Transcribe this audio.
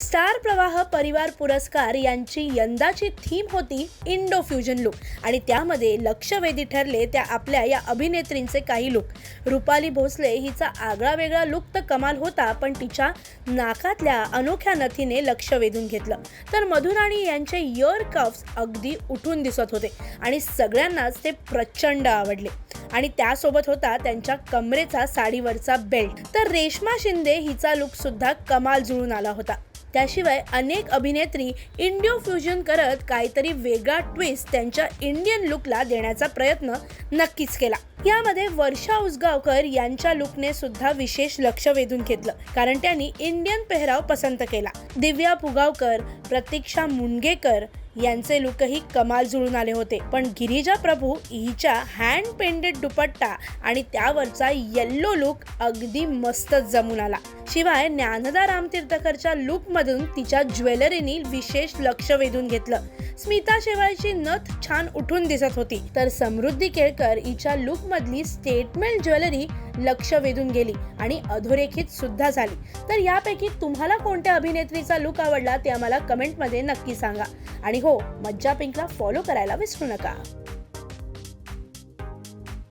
Star प्रवाह परिवार पुरस्कार यांची यंदाची थीम होती इंडो फ्युजन लुक. आणि त्यामध्ये लक्षवेधी ठरले त्या आपल्या या अभिनेत्रींचे काही लुक. रुपाली भोसले हिचा आगळा वेगळा लुक तर कमाल होता पण तिच्या नाकातल्या अनोख्या नथीने लक्ष वेधून घेतलं. तर मधुराणी यांचे इयर कफ्स अगदी उठून दिसत होते आणि सगळ्यांनाच ते प्रचंड आवडले. आणि त्यासोबत होता त्यांच्या कमरेचा साडीवरचा बेल्ट तर रेश्मा शिंदे हिचा लुक सुद्धा कमाल जुळून आला होता. त्याशिवाय अनेक अभिनेत्री इंडिओ फ्युजन करत काहीतरी वेगळा ट्विस्ट त्यांच्या इंडियन लुकला देण्याचा प्रयत्न नक्कीच केला. यामध्ये वर्षा उसगावकर यांच्या लुकने सुद्धा विशेष लक्ष वेधून घेतलं कारण त्यांनी इंडियन पेहराव पसंत केला. दिव्या पुगावकर प्रतीक्षा मुंडगेकर यांचे लुकही कमाल जुळून आले होते. पण गिरिजा प्रभू हिच्या हँड पेंडेड दुपट्टा आणि त्यावरचा येल्लो लुक अगदी मस्तच जमून आला. शिवाय ज्ञानदा रामतीर्थकरच्या लुकमधून तिच्या ज्वेलरीनी विशेष लक्ष वेधून घेतलं. स्मिता शेवाळची नथ छान उठून दिसत होती. तर समृद्धी केळकर हिच्या लुक मधली स्टेटमेंट ज्वेलरी लक्ष वेधून गेली आणि अधोरेखित सुद्धा झाली. तर यापैकी तुम्हाला कोणत्या अभिनेत्रीचा लुक आवडला ते आम्हाला कमेंटमध्ये नक्की सांगा. आणि हो मज्जा पिंकला फॉलो करायला विसरू नका.